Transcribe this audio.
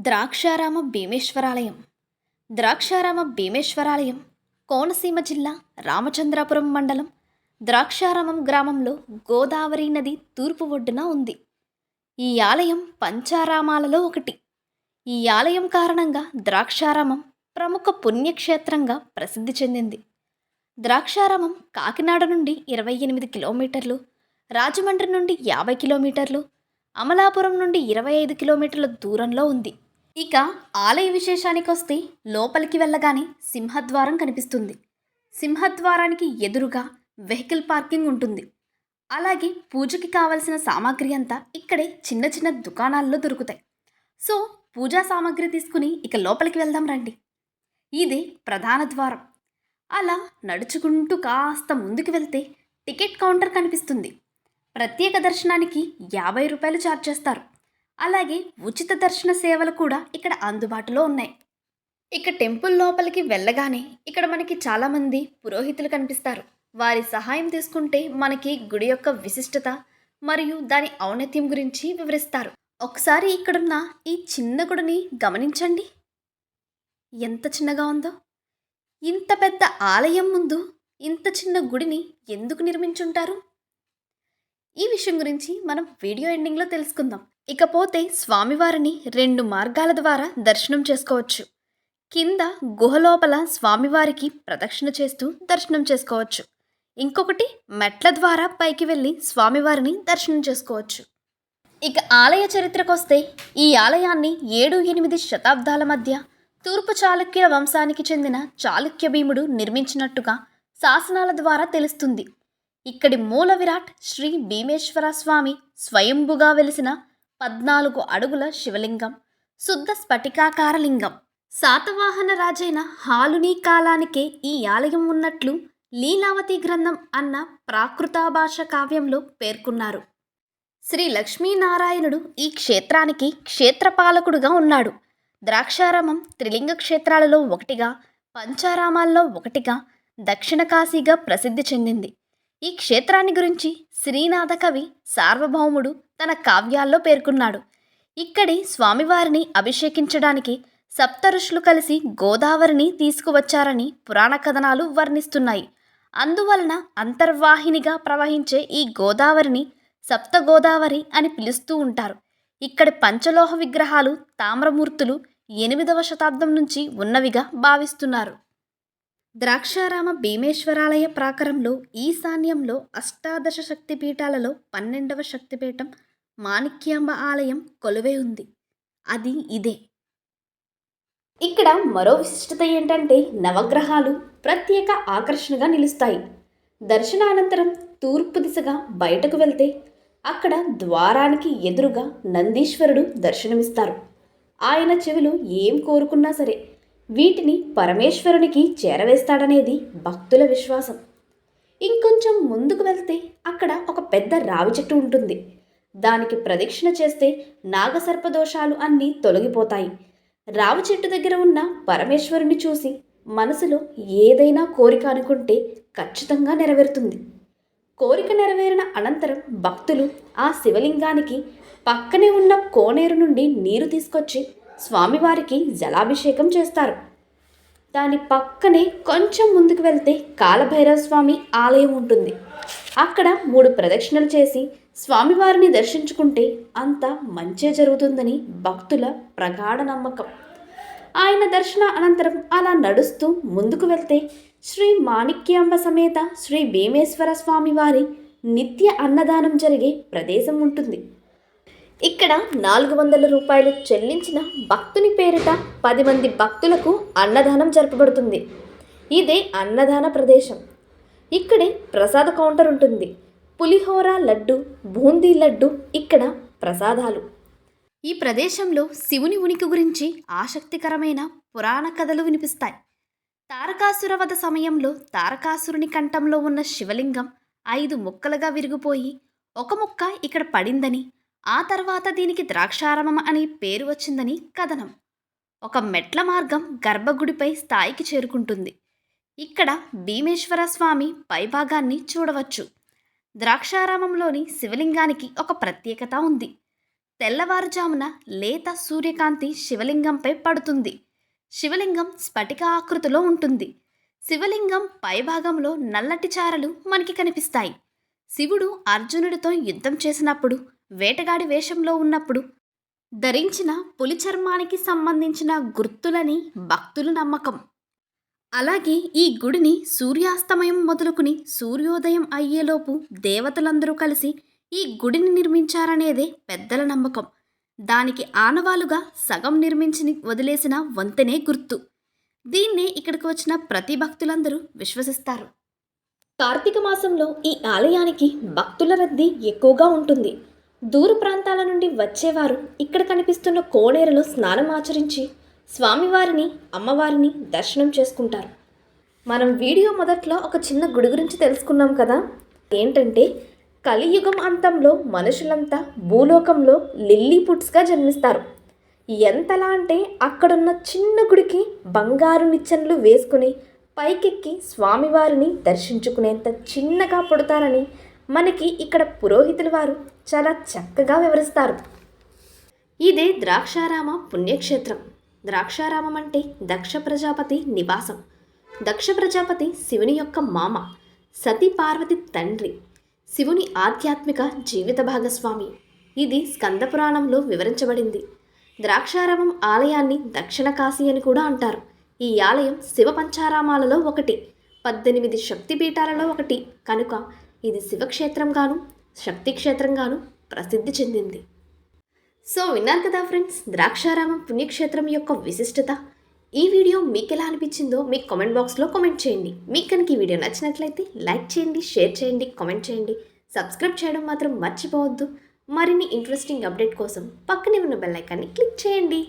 ద్రాక్షారామ భీమేశ్వరాలయం. ద్రాక్షారామ భీమేశ్వరాలయం కోనసీమ జిల్లా రామచంద్రాపురం మండలం ద్రాక్షారామం గ్రామంలో గోదావరి నది తూర్పు ఒడ్డున ఉంది. ఈ ఆలయం పంచారామాలలో ఒకటి. ఈ ఆలయం కారణంగా ద్రాక్షారామం ప్రముఖ పుణ్యక్షేత్రంగా ప్రసిద్ధి చెందింది. ద్రాక్షారామం కాకినాడ నుండి ఇరవై ఎనిమిది కిలోమీటర్లు రాజమండ్రి నుండి యాభై కిలోమీటర్లు అమలాపురం నుండి ఇరవై ఐదు కిలోమీటర్ల దూరంలో ఉంది. ఇక ఆలయ విశేషానికి వస్తే లోపలికి వెళ్ళగానే సింహద్వారం కనిపిస్తుంది. సింహద్వారానికి ఎదురుగా వెహికల్ పార్కింగ్ ఉంటుంది. అలాగే పూజకి కావలసిన సామాగ్రి అంతా ఇక్కడే చిన్న చిన్న దుకాణాల్లో దొరుకుతాయి. సో పూజా సామాగ్రి తీసుకుని ఇక లోపలికి వెళ్దాం రండి. ఇదే ప్రధాన ద్వారం. అలా నడుచుకుంటూ కాస్త ముందుకు వెళ్తే టికెట్ కౌంటర్ కనిపిస్తుంది. ప్రత్యేక దర్శనానికి యాభై రూపాయలు ఛార్జ్ చేస్తారు. అలాగే ఉచిత దర్శన సేవలు కూడా ఇక్కడ అందుబాటులో ఉన్నాయి. ఇక టెంపుల్ లోపలికి వెళ్ళగానే ఇక్కడ మనకి చాలామంది పురోహితులు కనిపిస్తారు. వారి సహాయం తీసుకుంటే మనకి గుడి యొక్క విశిష్టత మరియు దాని ఔన్నత్యం గురించి వివరిస్తారు. ఒకసారి ఇక్కడున్న ఈ చిన్న గుడిని గమనించండి. ఎంత చిన్నగా ఉందో. ఇంత పెద్ద ఆలయం ముందు ఇంత చిన్న గుడిని ఎందుకు నిర్మించుంటారు? ఈ విషయం గురించి మనం వీడియో ఎండింగ్లో తెలుసుకుందాం. ఇకపోతే స్వామివారిని రెండు మార్గాల ద్వారా దర్శనం చేసుకోవచ్చు. కింద గుహలోపల స్వామివారికి ప్రదక్షిణ చేస్తూ దర్శనం చేసుకోవచ్చు. ఇంకొకటి మెట్ల ద్వారా పైకి వెళ్ళి స్వామివారిని దర్శనం చేసుకోవచ్చు. ఇక ఆలయ చరిత్రకొస్తే ఈ ఆలయాన్ని ఏడు ఎనిమిది శతాబ్దాల మధ్య తూర్పు చాళుక్యుల వంశానికి చెందిన చాళుక్య భీముడు నిర్మించినట్టుగా శాసనాల ద్వారా తెలుస్తుంది. ఇక్కడి మూల విరాట్ శ్రీ భీమేశ్వర స్వామి స్వయంభుగా వెలిసిన పద్నాలుగు అడుగుల శివలింగం శుద్ధ స్ఫటికాకార లింగం శాతవాహన రాజైన హాలుని కాలానికే ఈ ఆలయం ఉన్నట్లు లీలావతి గ్రంథం అన్న ప్రాకృతాభాష కావ్యంలో పేర్కొన్నారు. శ్రీ లక్ష్మీనారాయణుడు ఈ క్షేత్రానికి క్షేత్రపాలకుడుగా ఉన్నాడు. ద్రాక్షారామం త్రిలింగ క్షేత్రాలలో ఒకటిగా పంచారామాల్లో ఒకటిగా దక్షిణ కాశీగా ప్రసిద్ధి చెందింది. ఈ క్షేత్రాన్ని గురించి శ్రీనాథ కవి సార్వభౌముడు తన కావ్యాల్లో పేర్కొన్నాడు. ఇక్కడి స్వామివారిని అభిషేకించడానికి సప్త ఋషులు కలిసి గోదావరిని తీసుకువచ్చారని పురాణ కథనాలు వర్ణిస్తున్నాయి. అందువలన అంతర్వాహినిగా ప్రవహించే ఈ గోదావరిని సప్త గోదావరి అని పిలుస్తూ ఉంటారు. ఇక్కడి పంచలోహ విగ్రహాలు తామ్రమూర్తులు ఎనిమిదవ శతాబ్దం నుంచి ఉన్నవిగా భావిస్తున్నారు. ద్రాక్షారామ భీమేశ్వరాలయ ప్రాకారంలో ఈశాన్యంలో అష్టాదశ శక్తిపీఠాలలో పన్నెండవ శక్తిపీఠం మాణిక్యాంబ ఆలయం కొలువై ఉంది. అది ఇదే. ఇక్కడ మరో విశిష్టత ఏంటంటే నవగ్రహాలు ప్రత్యేక ఆకర్షణగా నిలుస్తాయి. దర్శనానంతరం తూర్పు దిశగా బయటకు వెళ్తే అక్కడ ద్వారానికి ఎదురుగా నందీశ్వరుడు దర్శనమిస్తారు. ఆయన చెవిలు ఏం కోరుకున్నా సరే వీటిని పరమేశ్వరునికి చేరవేస్తాడనేది భక్తుల విశ్వాసం. ఇంకొంచెం ముందుకు వెళ్తే అక్కడ ఒక పెద్ద రావి చెట్టు ఉంటుంది. దానికి ప్రదక్షిణ చేస్తే నాగసర్పదోషాలు అన్నీ తొలగిపోతాయి. రావి చెట్టు దగ్గర ఉన్న పరమేశ్వరుని చూసి మనసులో ఏదైనా కోరిక అనుకుంటే ఖచ్చితంగా నెరవేరుతుంది. కోరిక నెరవేరిన అనంతరం భక్తులు ఆ శివలింగానికి పక్కనే ఉన్న కోనేరు నుండి నీరు తీసుకొచ్చి స్వామివారికి జలాభిషేకం చేస్తారు. దాని పక్కనే కొంచెం ముందుకు వెళ్తే కాలభైరవ స్వామి ఆలయం ఉంటుంది. అక్కడ మూడు ప్రదక్షిణలు చేసి స్వామివారిని దర్శించుకుంటే అంత మంచే జరుగుతుందని భక్తుల ప్రగాఢ నమ్మకం. ఆయన దర్శన అనంతరం అలా నడుస్తూ ముందుకు వెళ్తే శ్రీ మాణిక్యాంబ సమేత శ్రీ భీమేశ్వర స్వామివారి నిత్య అన్నదానం జరిగే ప్రదేశం ఉంటుంది. ఇక్కడ నాలుగు వందల రూపాయలు చెల్లించిన భక్తుని పేరిట పది మంది భక్తులకు అన్నదానం జరపబడుతుంది. ఇదే అన్నదాన ప్రదేశం. ఇక్కడే ప్రసాద కౌంటర్ ఉంటుంది. పులిహోర లడ్డు బూందీ లడ్డు ఇక్కడ ప్రసాదాలు. ఈ ప్రదేశంలో శివుని ఉనికి గురించి ఆసక్తికరమైన పురాణ కథలు వినిపిస్తాయి. తారకాసుర వధ సమయంలో తారకాసురుని కంఠంలో ఉన్న శివలింగం ఐదు ముక్కలుగా విరిగిపోయి ఒక ముక్క ఇక్కడ పడిందని ఆ తర్వాత దీనికి ద్రాక్షారామం అనే పేరు వచ్చిందని కథనం. ఒక మెట్ల మార్గం గర్భగుడిపై స్థాయికి చేరుకుంటుంది. ఇక్కడ భీమేశ్వర స్వామి పైభాగాన్ని చూడవచ్చు. ద్రాక్షారామంలోని శివలింగానికి ఒక ప్రత్యేకత ఉంది. తెల్లవారుజామున లేత సూర్యకాంతి శివలింగంపై పడుతుంది. శివలింగం స్ఫటిక ఆకృతిలో ఉంటుంది. శివలింగం పైభాగంలో నల్లటి చారలు మనకి కనిపిస్తాయి. శివుడు అర్జునుడితో యుద్ధం చేసినప్పుడు వేటగాడి వేషంలో ఉన్నప్పుడు ధరించిన పులి చర్మానికి సంబంధించిన గుర్తులని భక్తుల నమ్మకం. అలాగే ఈ గుడిని సూర్యాస్తమయం మొదలుకుని సూర్యోదయం అయ్యేలోపు దేవతలందరూ కలిసి ఈ గుడిని నిర్మించారనేదే పెద్దల నమ్మకం. దానికి ఆనవాలుగా సగం నిర్మించి వదిలేసిన వంతెనే గుర్తు. దీన్నే ఇక్కడికి వచ్చిన ప్రతి భక్తులందరూ విశ్వసిస్తారు. కార్తీక మాసంలో ఈ ఆలయానికి భక్తుల రద్దీ ఎక్కువగా ఉంటుంది. దూర ప్రాంతాల నుండి వచ్చేవారు ఇక్కడ కనిపిస్తున్న కోనేరులో స్నానం ఆచరించి స్వామివారిని అమ్మవారిని దర్శనం చేసుకుంటారు. మనం వీడియో మొదట్లో ఒక చిన్న గుడి గురించి తెలుసుకున్నాం కదా? ఏంటంటే కలియుగం అంతంలో మనుషులంతా భూలోకంలో లిల్లీ పుట్స్గా జన్మిస్తారు. ఎంతలా అంటే అక్కడున్న చిన్న గుడికి బంగారు నిచ్చెనలు వేసుకుని పైకెక్కి స్వామివారిని దర్శించుకునేంత చిన్నగా పుడతారని మనకి ఇక్కడ పురోహితుల వారు చాలా చక్కగా వివరిస్తారు. ఇదే ద్రాక్షారామ పుణ్యక్షేత్రం. ద్రాక్షారామం అంటే దక్ష ప్రజాపతి నివాసం. దక్ష ప్రజాపతి శివుని యొక్క మామ సతీ పార్వతి తండ్రి శివుని ఆధ్యాత్మిక జీవిత భాగస్వామి. ఇది స్కందపురాణంలో వివరించబడింది. ద్రాక్షారామం ఆలయాన్ని దక్షిణ కాశీ అని కూడా అంటారు. ఈ ఆలయం శివ పంచారామాలలో ఒకటి పద్దెనిమిది శక్తిపీఠాలలో ఒకటి. కనుక ఇది శివక్షేత్రంగాను శక్తి క్షేత్రంగాను ప్రసిద్ధి చెందింది. సో విన్నారు కదా ఫ్రెండ్స్ ద్రాక్షారామం పుణ్యక్షేత్రం యొక్క విశిష్టత. ఈ వీడియో మీకు ఎలా అనిపించిందో మీ కామెంట్ బాక్స్లో కామెంట్ చేయండి. మీకు కనుక ఈ వీడియో నచ్చినట్లయితే లైక్ చేయండి షేర్ చేయండి కామెంట్ చేయండి. సబ్స్క్రైబ్ చేయడం మాత్రం మర్చిపోవద్దు. మరిన్ని ఇంట్రెస్టింగ్ అప్డేట్ కోసం పక్కనే ఉన్న బెల్ ఐకాన్ని క్లిక్ చేయండి.